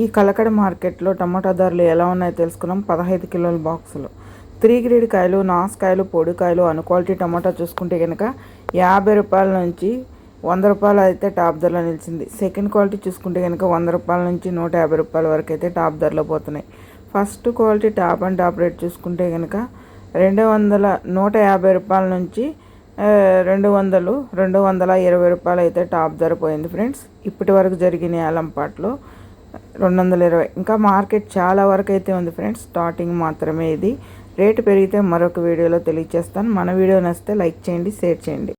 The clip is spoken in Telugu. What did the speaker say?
ఈ కలకడ మార్కెట్లో టమాటా ధరలు ఎలా ఉన్నాయో తెలుసుకున్నాం. పదహైదు కిలోల బాక్సులు. త్రీ గ్రేడ్ కాయలు నాసుకాయలు పొడికాయలు అను క్వాలిటీ టమాటా చూసుకుంటే కనుక యాభై రూపాయల నుంచి వంద రూపాయలు అయితే టాప్ ధరలో నిలిచింది. సెకండ్ క్వాలిటీ చూసుకుంటే కనుక వంద రూపాయల నుంచి నూట యాభై రూపాయల వరకు అయితే టాప్ ధరలో పోతున్నాయి. First quality top and top rate చూసుకుంటే కనుక రెండు వందల నూట యాభై రూపాయల నుంచి రెండు వందలు రెండు వందల ఇరవై రూపాయలు అయితే టాప్ ధర పోయింది ఫ్రెండ్స్. ఇప్పటి వరకు జరిగిన అలంపాట్లో రెండు వందల ఇరవై ఇంకా మార్కెట్ చాలా వరకు అయితే ఉంది ఫ్రెండ్స్. స్టార్టింగ్ మాత్రమే ఇది. రేటు పెరిగితే మరొక వీడియోలో తెలియజేస్తాను మన వీడియో నచ్చితే లైక్ చేయండి షేర్ చేయండి.